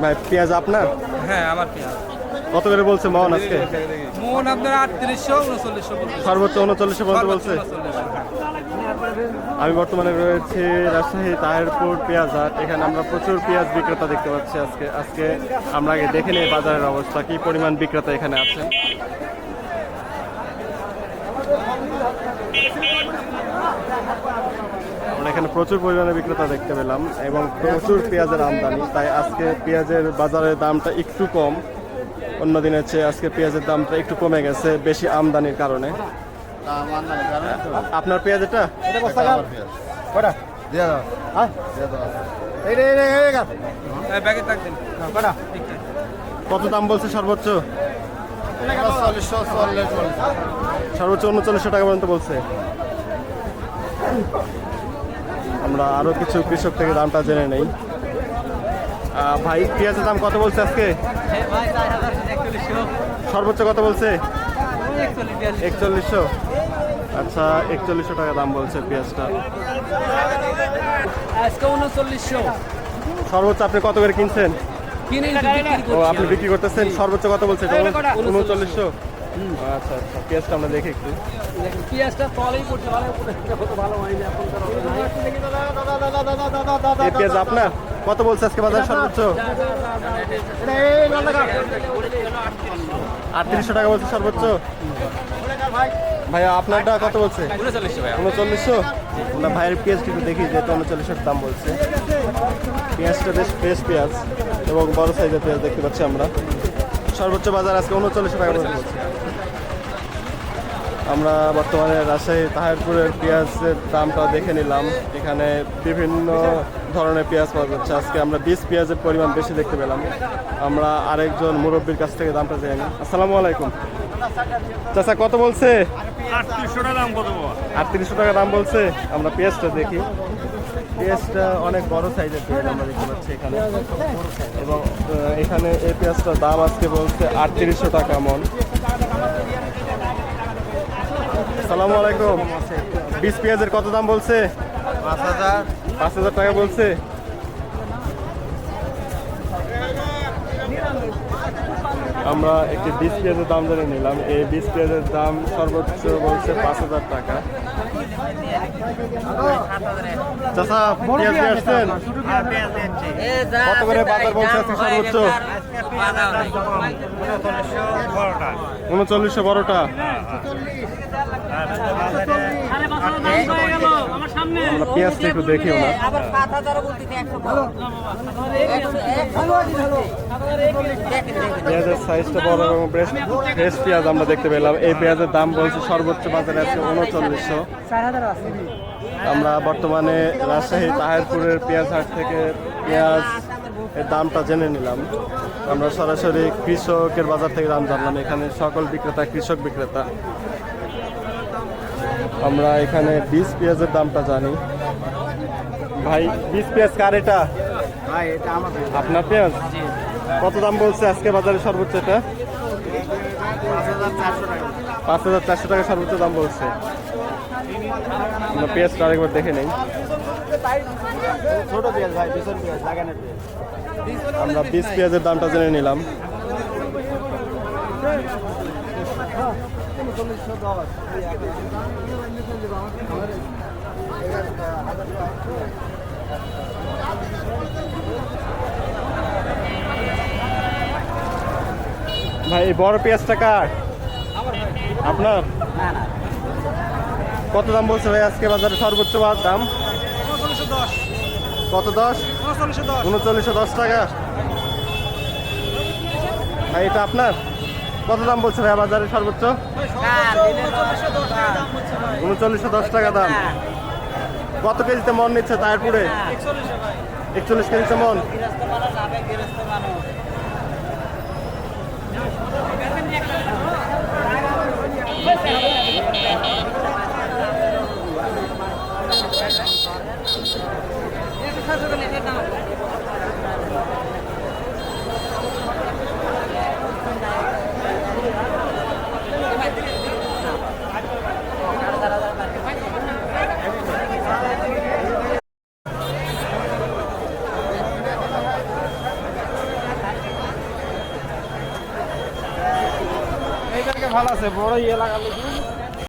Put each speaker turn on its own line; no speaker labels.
ভাই পেঁয়াজ আপনার?
হ্যাঁ আমার পেঁয়াজ।
কত করে বলছে মন আজকে?
মন আপনার আটত্রিশশো উনচল্লিশশো
সর্বোচ্চ উনচল্লিশশো পর্যন্ত বলছে। আমি বর্তমানে রয়েছি রাজশাহী তাহেরপুর পেঁয়াজ হাট। এখানে আমরা প্রচুর পেঁয়াজ বিক্রেতা দেখতে পাচ্ছি আজকে। আজকে আমরা আগে দেখে নিই বাজারের অবস্থা কি পরিমাণ বিক্রেতা এখানে আছে। আমরা এখানে প্রচুর পরিমাণে বিক্রেতা দেখতে পেলাম এবং প্রচুর পেঁয়াজের আমদানি তাই আজকে পেঁয়াজের বাজারের দামটা একটু কম। অন্য দিনের চেয়ে আজকে পেঁয়াজের দামটা একটু কমে গেছে বেশি আমদানির কারণে। আপনার পেঁয়াজ এটা? কত দাম বলছে সর্বোচ্চ? সর্বোচ্চ উনচল্লিশশো টাকা পর্যন্ত বলছে। আমরা আরও কিছু কৃষক থেকে দামটা জেনে নেই। ভাই পেঁয়াজের দাম কত বলছে আজকে? সর্বোচ্চ কত বলছে? একচল্লিশশো। আচ্ছা একচল্লিশশো টাকা দাম বলছে পেঁয়াজটা।
আজকে উনচল্লিশশো।
সর্বোচ্চ আপনি কত করে কিনছেন? ও আপনি বিক্রি করতেছেন। সর্বোচ্চ কত বলছে উনচল্লিশশো। আচ্ছা আচ্ছা পেঁয়াজটা আমরা দেখি একটু।
পেঁয়াজটা তলেই পড়ছে ভালো কত ভালো হয়নি এখন
এই পেঁয়াজ আপনার? কত বলছে আজকে বাজার সর্বোচ্চ? আটত্রিশশো টাকা বলছে সর্বোচ্চ। ভাইয়া আপনারটা কত বলছে?
উনচল্লিশশো ভাই
না ভাইয়ের পেঁয়াজ কিন্তু দেখি যেহেতু উনচল্লিশের দাম বলছে। পেঁয়াজটা বেশ ফ্রেশ পেঁয়াজ এবং বড় সাইজের পেঁয়াজ দেখতে পাচ্ছি আমরা। সর্বোচ্চ বাজার আজকে উনচল্লিশশো টাকা বলছে। আমরা বর্তমানে রাজশাহী তাহেরপুরের পেঁয়াজের দামটা দেখে নিলাম। এখানে বিভিন্ন ধরনের পেঁয়াজ পাওয়া যাচ্ছে। আজকে আমরা বিশ পেঁয়াজের পরিমাণ বেশি দেখতে পেলাম। আমরা আরেকজন মুরব্বীর কাছ থেকে দামটা জেনে নিই। আসসালামু আলাইকুম। চাচা কত বলছে?
আটত্রিশশো টাকা দাম কত বাবা
আটত্রিশশো টাকা দাম বলছে। আমরা পেঁয়াজটা দেখি। পেঁয়াজটা অনেক বড় সাইজের পেঁয়াজ আমরা দেখতে পাচ্ছি এখানে। এবং এখানে এই পেঁয়াজটার দাম আজকে বলছে আটত্রিশশো টাকা মন। সালামু আলাইকুম। বিশ পেঁয়াজের কত দাম বলছে?
পাঁচ হাজার।
পাঁচ হাজার টাকা বলছে। আমরা একটি বিশ পেঁয়াজের দাম জেনে নিলাম। এই বিশ পেঁয়াজের দাম সর্বোচ্চ বলছে পাঁচ হাজার টাকা। চাষা পেঁয়াজ নিয়ে আসছেন? কত করে বাজার বলছে আজকে সর্বোচ্চ? উনচল্লিশশো বারোটা আমরা দেখি পেঁয়াজের বড় আমরা দেখতে পেলাম। এই পেঁয়াজের দাম বলছে সর্বোচ্চ বাজারে আছে উনচল্লিশশো। আমরা বর্তমানে রাজশাহী তাহেরপুরের পেঁয়াজ হাট থেকে পেঁয়াজ এর দামটা জেনে নিলাম। আমরা সরাসরি কৃষকের বাজার থেকে দাম জানলাম। এখানে সকল বিক্রেতা কৃষক বিক্রেতা। আমরা এখানে বীজ পেঁয়াজের দামটা জানি। ভাই বীজ পেঁয়াজ কার এটা? আপনার পেঁয়াজ? কত দাম বলছে আজকে বাজারে সর্বোচ্চ এটা?
পাঁচ হাজার চারশো টাকা।
সর্বোচ্চ দাম বলছে। আমরা পেঁয়াজটা আরেকবার দেখে নেই।
ছোট পেঁয়াজ ভাই ভীষণ পেঁয়াজ লাগানোর পেঁয়াজ।
আমরা বীজ পেঁয়াজের দামটা জেনে নিলাম। ভাই বড় পেঁয়াজটা কার? আপনার? কত দাম বলছে ভাই আজকে বাজারে? সর্বোচ্চ দাম? কত দশ। উনচল্লিশশো দশ টাকা। ভাই এটা আপনার? কত দাম বলছে ভাই বাজারে সর্বোচ্চ? হ্যাঁ, উনচল্লিশশো দশ টাকা দাম। হ্যাঁ। কত কেজিতে মন নিচ্ছে তারপুরে একচল্লিশ কেজিতে মন। Thank you.
ভালো আছে বড় ইয়ে লাগালে